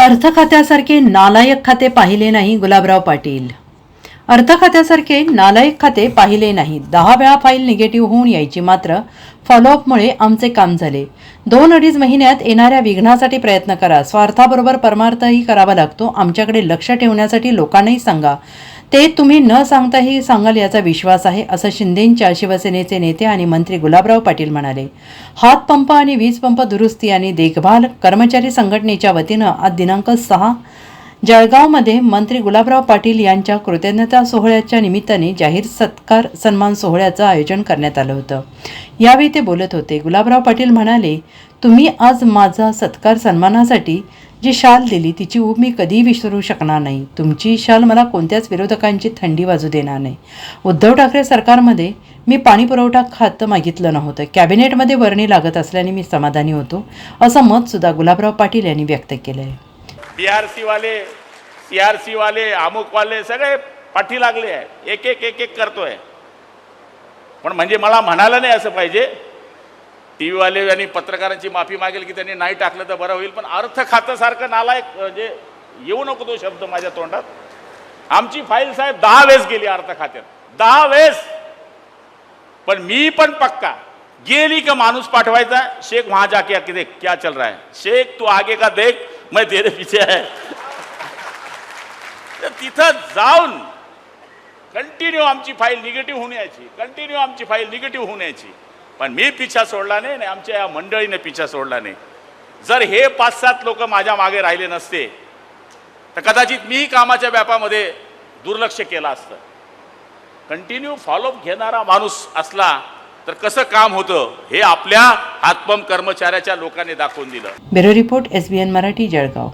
अर्थ खात्यासारखे नालायक खाते पाहिले नाही गुलाबराव पाटील. अर्थ खात्यासारखे नालायक खाते पाहिले नाही. दहा वेळा फाईल निगेटिव्ह होऊन यायची मात्र फॉलोअपमुळे आमचे काम झाले. दोन अडीच महिन्यात येणाऱ्या विघ्नासाठी प्रयत्न करा. स्वार्थाबरोबर परमार्थही करावा लागतो. आमच्याकडे लक्ष ठेवण्यासाठी लोकांनाही सांगा. ते तुम्ही न सांगताही सांगाल याचा विश्वास आहे असं शिंदेंच्या शिवसेनेचे नेते आणि मंत्री गुलाबराव पाटील म्हणाले. हातपंप आणि वीजपंप दुरुस्ती आणि देखभाल कर्मचारी संघटनेच्या वतीनं आज दिनांक सहा जळगावमध्ये मंत्री गुलाबराव पाटील यांच्या कृतज्ञता सोहळ्याच्या निमित्ताने जाहीर सत्कार सन्मान सोहळ्याचं आयोजन करण्यात आलं होतं. यावेळी ते बोलत होते. गुलाबराव पाटील म्हणाले तुम्ही आज माझा सत्कार सन्मानासाठी जी शाल दिली तिची ऊब मी कधीही विसरू शकणार नाही. तुमची शाल मला कोणत्याच विरोधकांची थंडी वाजू देणार नाही. उद्धव ठाकरे सरकारमध्ये मी पाणी पुरवठा खातं मागितलं नव्हतं. कॅबिनेटमध्ये वर्णी लागत असल्याने मी समाधानी होतो. असं मतसुद्धा गुलाबराव पाटील यांनी व्यक्त केलं आहे बी आर सी वाले आर सी वाले अमुक वाले सगळे पाठी लागले आहे. एक एक एक एक करतोय. पण म्हणजे मला म्हणायला नाही असं पाहिजे. टी व्हीवाले आणि पत्रकारांची माफी मागेल की त्यांनी नाही टाकलं तर बरं होईल पण अर्थ खातं सारखं नालायक म्हणजे येऊ नको तो शब्द माझ्या तोंडात. आमची फाईल साहेब दहा वेळेस गेली अर्थ खात्यात. दहा वेळेस. पण मी पण पक्का गेली का माणूस पाठवायचा? शेख वहां जाके देख क्या चल रहा है? शेख तू आगे का देख? मैं तेरे पीछे है. तिथं जाऊन कंटिन्यू आमची फाईल निगेटिव्ह होऊन यायची. कंटिन्यू आमची फाईल निगेटिव्ह होऊन यायची. पण मी पिछा सोडला नाही आणि आमच्या या मंडळीने पिछा सोडला नाही. जर हे पाच सात लोक माझ्या मागे राहिले नसते तर कदाचित मी कामाच्या व्यापामध्ये दुर्लक्ष केलं असतं. कंटिन्यू फॉलोअप घेणारा माणूस असला तर कसं काम होतं हे आपल्या हातपंप कर्मचाऱ्याच्या लोकांनी दाखवून दिलं. Bureau report S B N Marathi Jalgaon.